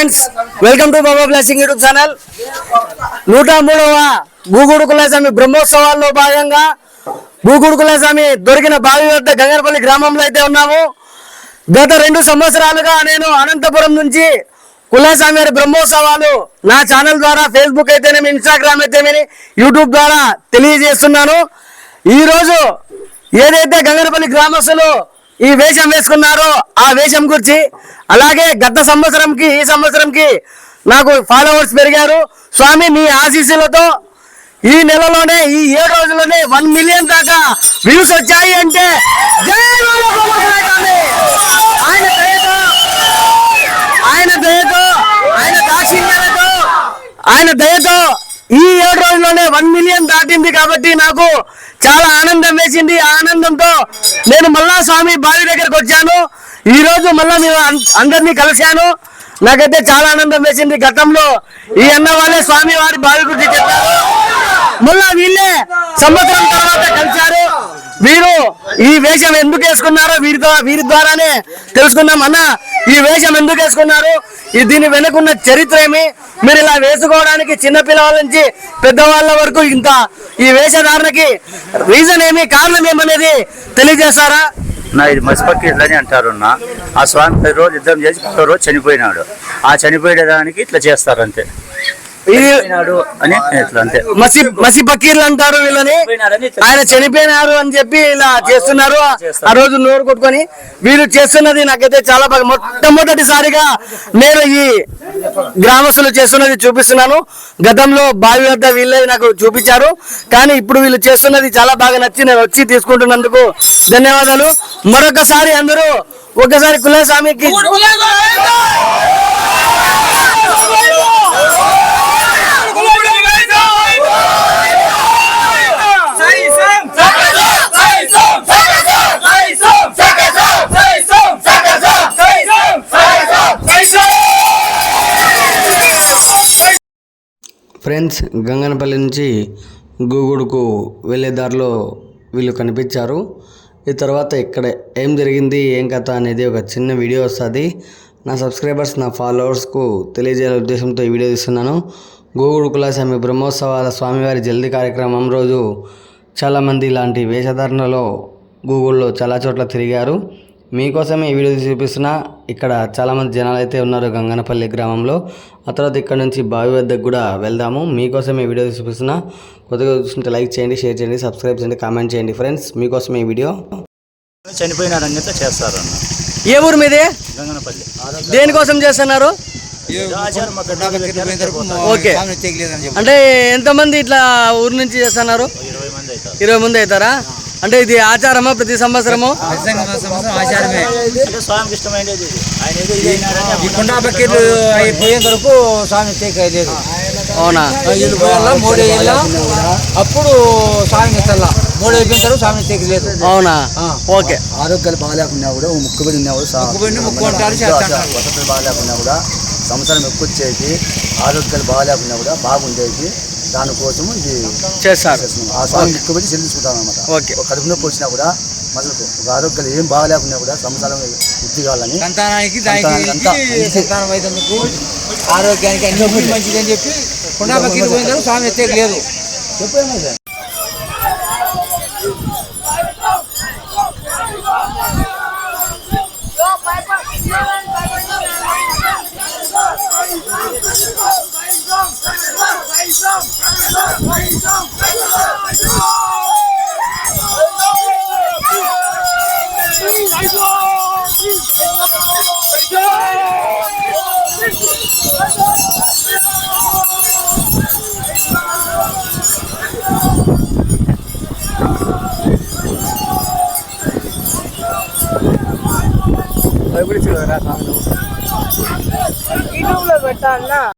Friends welcome to Baba blessing YouTube channel. నూట మూడవ భూగుడుకుల స్వామి బ్రహ్మోత్సవాల్లో భాగంగా భూగుడుకుల స్వామి దొరికిన బావి వద్ద గంగరపల్లి గ్రామంలో అయితే ఉన్నాము. గత రెండు సంవత్సరాలుగా నేను అనంతపురం నుంచి కులస్వామి వారి బ్రహ్మోత్సవాలు నా ఛానల్ ద్వారా ఫేస్బుక్ అయితేనేమి ఇన్స్టాగ్రామ్ అయితేనేమి యూట్యూబ్ ద్వారా తెలియజేస్తున్నాను. ఈరోజు ఏదైతే గంగరపల్లి గ్రామస్తులు ఈ వేషం వేసుకున్నారో ఆ వేషం గురించి. అలాగే గత సంవత్సరంకి ఈ సంవత్సరంకి నాకు ఫాలోవర్స్ పెరిగారు. స్వామి మీ ఆశీస్సులతో ఈ నెలలోనే ఈ ఏడు రోజుల్లోనే వన్ మిలియన్ దాకా వ్యూస్ వచ్చాయి అంటే ఆయన దయతో ఆయన దయతో ఆయన దాక్షిణ్యాలతో ఆయన దయతో ఈ ఏడు రోజుల్లోనే వన్ మిలియన్ దాటింది కాబట్టి నాకు చాలా ఆనందం వేసింది. ఆ ఆనందంతో నేను మళ్ళా స్వామి బావి దగ్గరకు వచ్చాను. ఈ రోజు మళ్ళా మేము అందరినీ కలిశాను. నాకైతే చాలా ఆనందం వేసింది. గతంలో ఈ అన్న వాళ్ళే స్వామి వారి బావి గురించి చెప్పారు. మళ్ళా వీళ్ళే సంవత్సరం తర్వాత కలిశారు. ఈ వేషం ఎందుకు వేసుకున్నారో వీరితో వీరి ద్వారానే తెలుసుకున్నాం అన్న. ఈ వేషం ఎందుకు వేసుకున్నారు? ఈ దీని వెనుకున్న చరిత్ర ఏమి? మీరు ఇలా వేసుకోవడానికి చిన్నపిల్లల నుంచి పెద్దవాళ్ళ వరకు ఇంత ఈ వేషధారణకి రీజన్ ఏమి కారణం ఏమనేది తెలియజేస్తారా? నా ఇది మసిపక్కి ఇట్లని అంటారు నా ఆ స్వామి పది రోజులు యుద్ధం చేసి పదో రోజు చనిపోయినాడు. ఆ చనిపోయేదానికి ఇట్లా చేస్తారంతే. అని ఇట్లా అంతే మసి మసి పకీర్లు అంటారు వీళ్ళని. ఆయన చనిపోయినారు అని చెప్పి ఇలా చేస్తున్నారు. ఆ రోజు నోరు కొట్టుకొని వీళ్ళు చేస్తున్నది నాకైతే చాలా బాగా మొట్టమొదటిసారిగా నేను ఈ గ్రామస్తులు చేస్తున్నది చూపిస్తున్నాను. గతంలో బావి వద్ద వీళ్ళే నాకు చూపించారు. కానీ ఇప్పుడు వీళ్ళు చేస్తున్నది చాలా బాగా నచ్చి నేను వచ్చి తీసుకుంటున్నందుకు ధన్యవాదాలు. మరొకసారి అందరూ ఒకసారి కులస్వామికి ఫ్రెండ్స్ గంగనపల్లి నుంచి గూగుడుకు వెళ్ళే దారిలో వీళ్ళు కనిపించారు. ఈ తర్వాత ఇక్కడ ఏం జరిగింది ఏం కథ అనేది ఒక చిన్న వీడియో వస్తుంది. నా సబ్స్క్రైబర్స్ నా ఫాలోవర్స్కు తెలియజేయాల ఉద్దేశంతో ఈ వీడియో తీస్తున్నాను. గూగుడు కులాస్వామి బ్రహ్మోత్సవాల స్వామివారి జల్ది కార్యక్రమం రోజు చాలామంది ఇలాంటి వేషధారణలో గూగుల్లో చాలా చోట్ల తిరిగారు. మీకోసమే ఈ వీడియో చూపిస్తున్నా. ఇక్కడ చాలామంది జనాలు అయితే ఉన్నారు గంగనపల్లి గ్రామంలో. ఆ తర్వాత ఇక్కడ నుంచి బావి వద్దకు కూడా వెళ్దాము. మీకోసమే ఈ వీడియో చూపిస్తున్నా. కొత్తగా చూస్తుంటే లైక్ చేయండి షేర్ చేయండి సబ్స్క్రైబ్ చేయండి కామెంట్ చేయండి ఫ్రెండ్స్. మీకోసమే ఈ వీడియో. చనిపోయినాడు అని చెప్పి చేస్తారు అన్న ఏ ఊరు మీదే? గంగనపల్లి. దేనికోసం చేస్తున్నారు? ఓకే. అంటే ఎంతమంది ఇట్లా ఊరు నుంచి చేస్తున్నారు? ఇరవై మంది అవుతారా. అంటే ఇది ఆచారమా ప్రతి సంవత్సరము? ఆచారమే. స్వామికి ఇష్టమైనది. ఈ కుండా అయిపోయేంత వరకు స్వామి తేకలేదు అవునా? వీళ్ళు పోయాల మూడు వేయాల? అప్పుడు స్వామి తెల్ల మూడు అయిపోయిన తర్వాత స్వామి తేకలేదు అవునా? ఓకే. ఆరోగ్యాలు బాగాలేకున్నా కూడా ముక్కుబడి ఉన్నా కూడా వసతులు బాగాలేకున్నా కూడా సంవత్సరం ఎక్కువ వచ్చేది ఆరోగ్యాలు బాగాలేకున్నా కూడా బాగుండేది. దానికోసం ఇది చేస్తారు. ఆ స్వామి ముక్కుబడి చెల్లించుకుంటాం అనమాట ఓకే. ఒక కడుపు నొప్పి వచ్చినా కూడా మసలుకు ఒక ఆరోగ్యాలు ఏం బాగాలేకున్నా కూడా సంవత్సరం వృద్ధి కావాలని సంతానానికి ఆరోగ్యానికి అన్ని మంచిది అని చెప్పి బకెట్లు పోయిన తర్వాత స్వామి తేకలేదు యూట్యూబ్లో పెట్టాలన్నా